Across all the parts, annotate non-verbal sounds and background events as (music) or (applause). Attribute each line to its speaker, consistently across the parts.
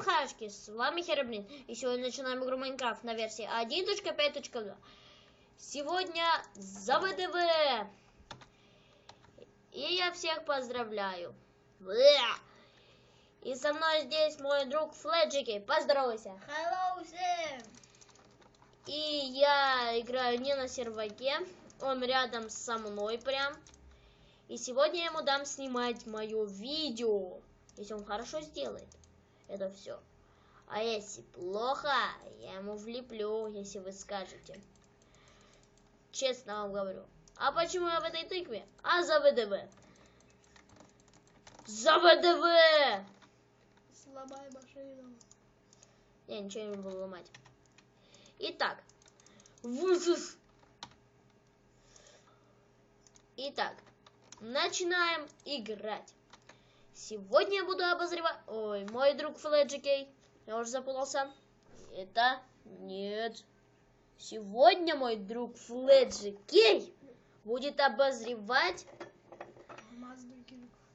Speaker 1: Всем хашки, с вами Хераблин, и сегодня начинаем игру Майнкрафт на версии 1.5.2. Сегодня за ВДВ! И я всех поздравляю. И со мной здесь мой друг Фледжики, поздоровайся.
Speaker 2: Hello всем!
Speaker 1: И я играю не на серваке, он рядом со мной прям. И сегодня я ему дам снимать мое видео, если он хорошо сделает это все. А если плохо, я ему влеплю, если вы скажете. Честно вам говорю. А почему я в этой тыкве? А за ВДВ. За ВДВ!
Speaker 2: Сломай машину.
Speaker 1: Я ничего не буду ломать. Итак. Вузус. Итак. Начинаем играть. Сегодня я буду обозревать... Ой, мой друг Фледжикей. Я уже запутался. Это... Нет. Сегодня мой друг Фледжикей будет обозревать...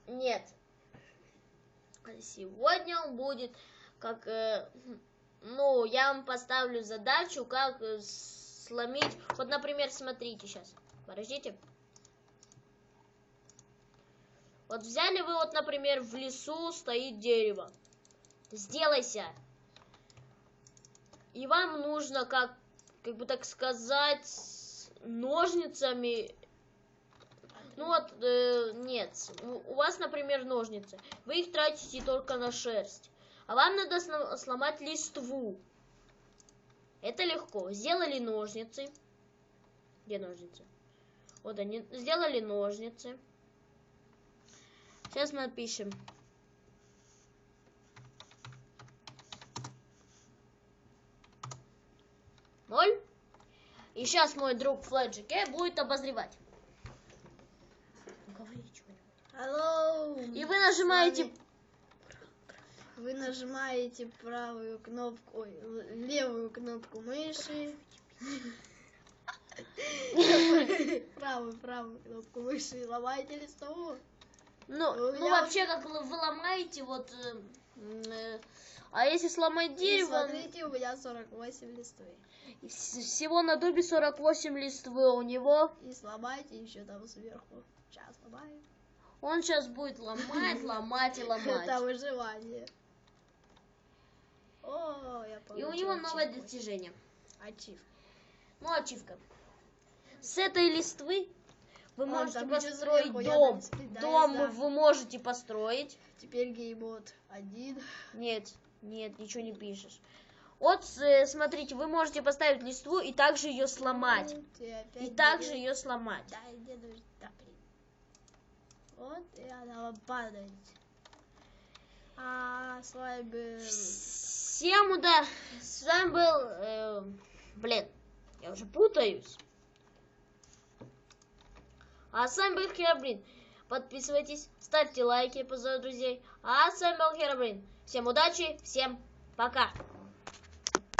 Speaker 1: Нет. Сегодня он будет как... Э, ну, я вам поставлю задачу, как э, сломить... Вот, например, смотрите сейчас. Подождите. Вот взяли вы, вот, например, в лесу стоит дерево. Сделайся. И вам нужно, как, как бы так сказать, ножницами... Ну вот, э, нет, у, у вас, например, ножницы. Вы их тратите только на шерсть. А вам надо сломать листву. Это легко. Сделали ножницы. Где ножницы? Вот они сделали ножницы. Сейчас мы напишем. Ноль. И сейчас мой друг Фледжике будет обозревать.
Speaker 2: Что-нибудь.
Speaker 1: И вы нажимаете...
Speaker 2: Вы нажимаете правую кнопку, ой, левую кнопку мыши. Правую, правую (laughs) кнопку мыши и ломаете листовую.
Speaker 1: Ну, ну, ну вообще, как вы ломаете, вот... Э, э, а если сломать дерево... И
Speaker 2: смотрите, у меня 48 листвы.
Speaker 1: Всего на дубе 48 листвы у него.
Speaker 2: И сломайте еще там сверху. Сейчас ломаем.
Speaker 1: Он сейчас будет ломать, (laughs) ломать и ломать.
Speaker 2: Это выживание. О, я
Speaker 1: И у него новое достижение.
Speaker 2: Ачив.
Speaker 1: Ну, ачивка. С этой листвы вы можете построить дом. Дом вы можете построить.
Speaker 2: Теперь геймод один.
Speaker 1: Нет, нет, ничего не пишешь. Вот, э, смотрите, вы можете поставить листву и также ее сломать. И также ее сломать.
Speaker 2: Да, Вот, и она падает. А с вами был...
Speaker 1: Всем удачи. С вами был... Э, блин, я уже путаюсь. А с вами был Херобрин. Подписывайтесь, ставьте лайки, позовите друзей. А с вами был Херобрин. Всем удачи, всем пока.